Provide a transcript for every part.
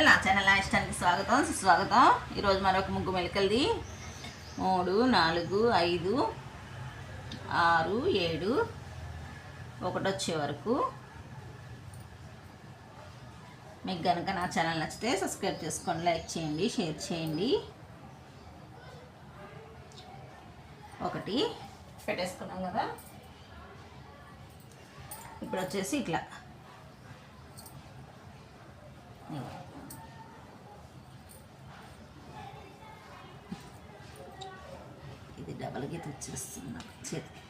Channel నా channel నా ఇష్టానికి స్వాగతం. సుస్వాగతం. ఈరోజు మరొక ముగ్గు మెలకలది. మూడు నాలుగు ఐదు ఆరు ఏడు ఒకటి వచ్చే వరకు. మీకు కనుక నా ఛానల్ నచ్చితే సబ్స్క్రైబ్ చేసుకోండి లైక్ చేయండి షేర్ చేయండి. ఒకటి పెట్టేసుకున్నాం కదా. ఇప్పుడు వచ్చేసి ఇట్లా. ఇది డబల్ గీత వచ్చేస్తుంది నాకు చేతికి.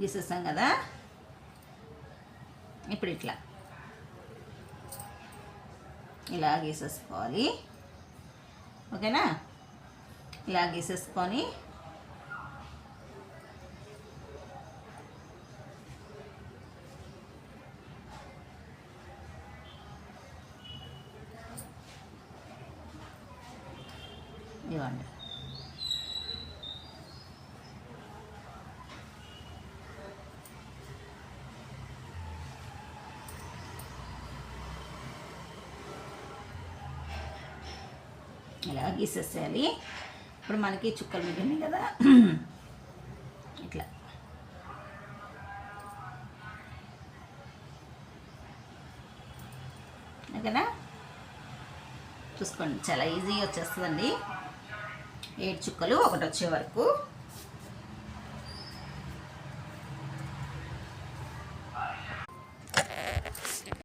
గీసేస్తాం కదా? ఇప్పుడు ఇట్లా. ఇలా గీసేసుకోవాలి. ఓకేనా? ఇలా గీసేసుకొని ఇవ్వండి. ఇలా గీసేసేయాలి. ఇప్పుడు మనకి చుక్కలు మిగిలినాయి కదా. ఇట్లా. ఓకేనా? చూసుకోండి చాలా ఈజీగా వచ్చేస్తుందండి. ఏడు చుక్కలు ఒకటి వచ్చే వరకు